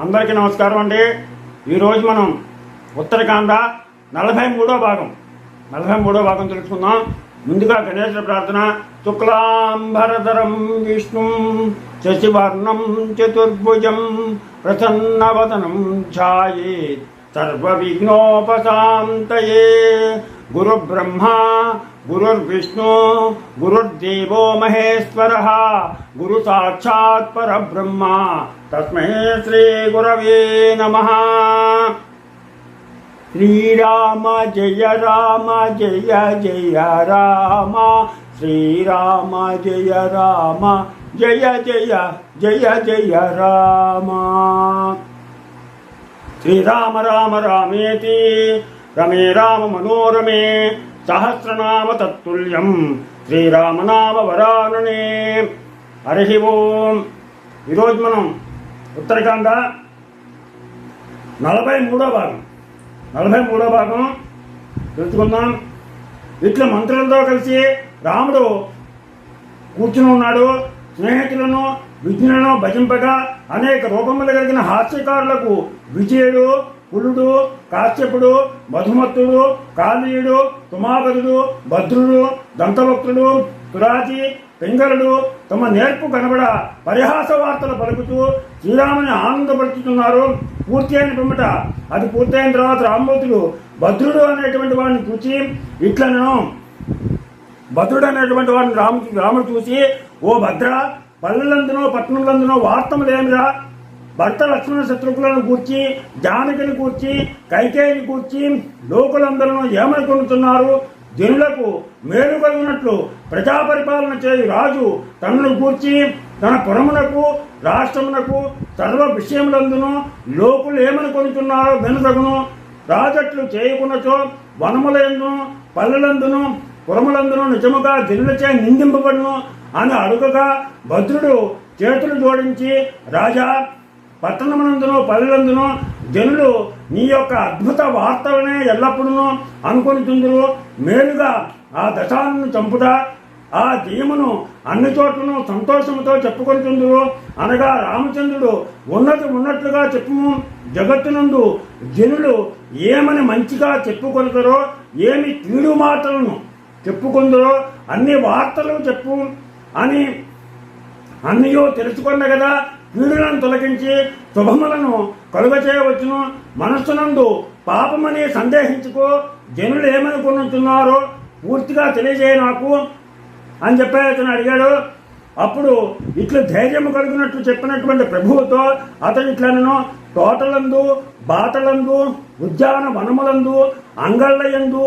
అందరికీ నమస్కారం అండి. ఈరోజు మనం ఉత్తరాఖండ నలభై మూడో భాగం. నలభై మూడో భాగం తెలుసుకుందాం. ముందుగా గణేశ ప్రార్థన. శుక్లాంబరధరం విష్ణు శశివర్ణం చతుర్భుజం ప్రసన్నవదనం విఘ్నోపశాంతయే गुरु ब्रह्मा गुरुर्विष्णु, गुरुर्देवो महेश्वर गुरु साक्षात पर ब्रह्म तस्म श्री गुरव नम। श्री राम जय राम, जय जय राम। श्री राम जय राम, जय जय जय जय राम। श्री राम राम, रामेति। రమే రామ మనోరమే సహస్రనామ తత్తుల్యం. శ్రీరామనామ వరాననే. హరి ఓం. ఈరోజు మనం ఉత్తరకాండ నలభై మూడో భాగం. నలభై మూడో భాగం తెలుసుకుందాం. ఇట్లా మంత్రులతో కలిసి రాముడు కూర్చుని ఉన్నాడు. స్నేహితులను విజ్ఞులను భజింపగా అనేక రూపములు కలిగిన హాస్యకారులకు విజయుడు కులుడు కాశ్యపుడు మధుమత్తుడు కాళీయుడు తుమాపదుడు భద్రుడు దంతవక్తుడు తురాతి పింగరుడు తమ నేర్పు కనబడ పరిహాస వార్తలు పలుకుతూ శ్రీరాముని ఆనందపరుచుతున్నారు. పూర్తి అయిన పిమ్మట అది పూర్తయిన తర్వాత రామ్మూర్తుడు భద్రుడు అనేటువంటి వాడిని చూచి ఇట్లను భద్రుడు అనేటువంటి వాడిని రాము రాముడు చూసి ఓ భద్ర పల్లెలందునో పట్టణంలందునో వార్తములేమిరా? భర్త లక్ష్మణ శత్రుకులను కూర్చి జానకిని కూర్చి కైకేయిని కూర్చి లోకులందరూ ఏమనుకుంటున్నారు జనులకు మేలు కలిగినట్లు ప్రజాపరిపాలన చేయు రాజు తనను కూర్చి తన పురమునకు రాష్ట్రమునకు సర్వ విషయములందును లోకులు ఏమనుకుంటున్నారో వెనుదగును. రాజట్లు చేయకున్నచో వనములందును పల్లెలందును పురములందును నిజముగా జనులచే నిందింపబడును అని అడుగగా భద్రుడు చేతులు జోడించి రాజా పట్టణమునందును పల్లెలందునో జనులు నీ యొక్క అద్భుత వార్తలనే ఎల్లప్పుడూ అనుకుంటుందరు మేలుగా ఆ దశాలను చంపుదా ఆ దీమును అన్ని చోట్లను సంతోషముతో చెప్పుకుంటుందరు అనగా రామచంద్రుడు ఉన్నది ఉన్నట్లుగా చెప్పుము. జగత్తునందు జనులు ఏమని మంచిగా చెప్పుకొనతారో ఏమి కీడు మాటలను చెప్పుకుందరో అన్ని వార్తలు చెప్పు అని అన్నయో తెలుసుకున్న కదా కీడులను తొలగించి శుభములను కలుగ చేయవచ్చును మనస్సునందు పాపమని సందేహించుకో. జనులు ఏమనుకుంటున్నారో పూర్తిగా తెలియజేయ నాకు అని చెప్పి అతను అడిగాడు. అప్పుడు ఇట్లు ధైర్యము కలిగినట్లు చెప్పినటువంటి ప్రభువుతో అతను ఇట్లను తోటలందు బాటలందు ఉద్యాన వనములందు అంగళ్ళయందు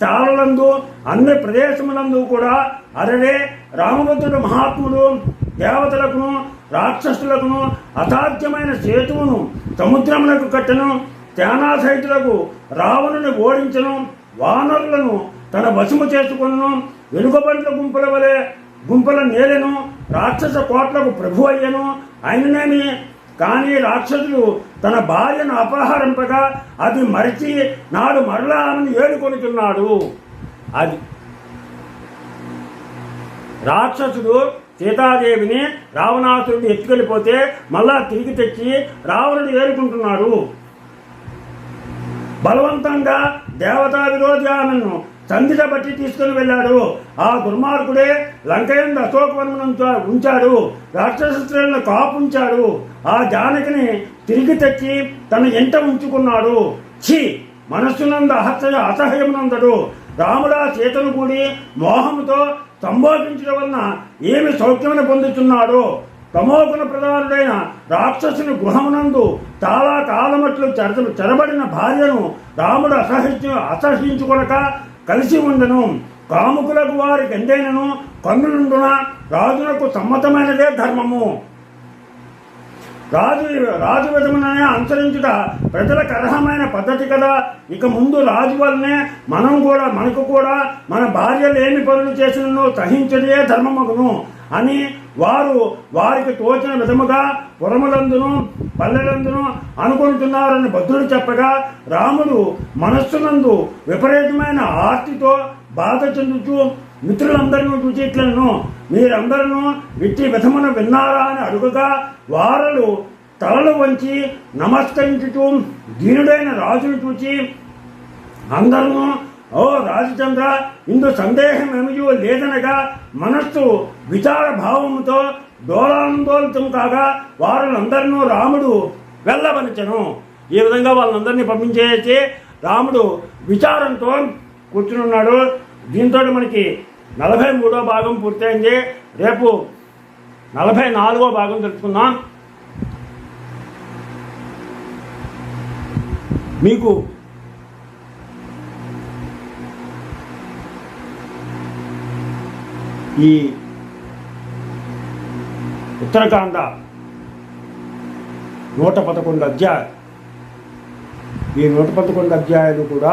చాలలందు అన్ని ప్రదేశములందు కూడా అరడే రామభద్రుడు మహాత్ముడు దేవతలకును రాక్షసులకును అసాధ్యమైన సేతువును సముద్రములకు కట్టను సేనాసహితులకు రావణుని ఓడించను వానరులను తన వశము చేసుకును వెనుకబండ్ల గుంపుల వలె గుంపుల నేలను రాక్షస కోట్లకు ప్రభు అయ్యను ఆయననేమి కానీ రాక్షసులు తన భార్యను అపహరింపగా అది మరిచి నాడు మరలా ఆమెను ఏడుకొనుచున్నాడు అది. రాక్షసుడు సీతాదేవిని రావణాసురుడు ఎత్తుకెళ్ళిపోతే మళ్ళా తిరిగి తెచ్చి రావణుడు ఏరుకుంటున్నాడు బలవంతంగా దేవతా విరోధి ఆమెను సంధిట బట్టి తీసుకుని వెళ్ళాడు. ఆ దుర్మార్గుడే లంకయందు అశోకవనమును ఉంచాడు. రాక్షసులను కాపు కాపుంచాడు. ఆ జానకిని తిరిగి తెచ్చి తన ఎంట ఉంచుకున్నాడు. ఛీ! మనస్సునంద అహత్య అసహ్యమునందడు. రాముడా సీతను కూడి మోహముతో సంబోధించడం వలన ఏమి సౌఖ్యమని పొందుతున్నాడో తమోగుణ ప్రధానుడైన రాక్షసుని గృహమునందు చాలా కాలమట్లు చెర చెరబడిన భార్యను రాముడు అసహించు అసహించుకొనక కలిసి ఉండను. కాముకులకు వారికి ఎంతైనను కన్నులుండున? రాజునకు సమ్మతమైనదే ధర్మము. రాజు రాజు విధముననే అనుసరించుట ప్రజలకు అర్హమైన పద్ధతి కదా. ఇక ముందు రాజు వల్లనే మనం కూడా మనకు కూడా మన భార్యలు ఏమి పనులు చేసినో సహించడే ధర్మమగును. అని వారు వారికి తోచిన విధముగా పురములందును పల్లెలందును అనుకుంటున్నారని భద్రుడు చెప్పగా రాముడు మనస్సునందు విపరీతమైన ఆర్తితో బాధ చెందుతూ మిత్రులందరినీ చూచి ఇట్లను మీరందరూ ఇట్టి విధమున విన్నారా అని అడుగుగా వారలు తలలు వంచి నమస్కరించుతూ దీనుడైన రాజును చూచి అందరూ ఓ రాజచంద్ర ఇందు సందేహం ఏమియో లేదనగా మనస్సు విచార భావముతో డోలాందోళితం కాగా వారందరినూ రాముడు వెళ్ళవలచను ఈ విధంగా వాళ్ళందరినీ పంపించేసి రాముడు విచారంతో కూర్చునున్నాడు. దీంతో మనకి నలభై మూడో భాగం పూర్తయింది. రేపు నలభై నాలుగో భాగం తెలుసుకుందాం. మీకు ఈ ఉత్తరకాండ నూట పదకొండు అధ్యాయ ఈ నూట పదకొండు అధ్యాయాలు కూడా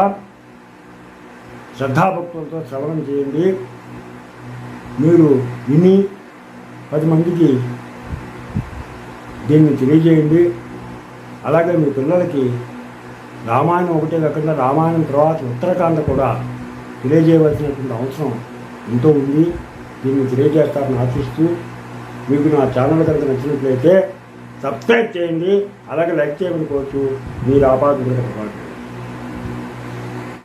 శ్రద్ధాభక్తులతో శ్రవణం చేయండి. మీరు విని పది మందికి దీన్ని తెలియజేయండి. అలాగే మీ పిల్లలకి రామాయణం ఒకటే కాకుండా రామాయణం తర్వాత ఉత్తరాఖండ కూడా తెలియజేయవలసినటువంటి అవసరం ఎంతో ఉంది. దీన్ని తెలియజేస్తారని ఆశిస్తూ మీకు నా ఛానల్ కనుక నచ్చినట్లయితే సబ్స్క్రైబ్ చేయండి అలాగే లైక్ చేయమని కోరుచు మీరు ఆపాదించకపోవాలి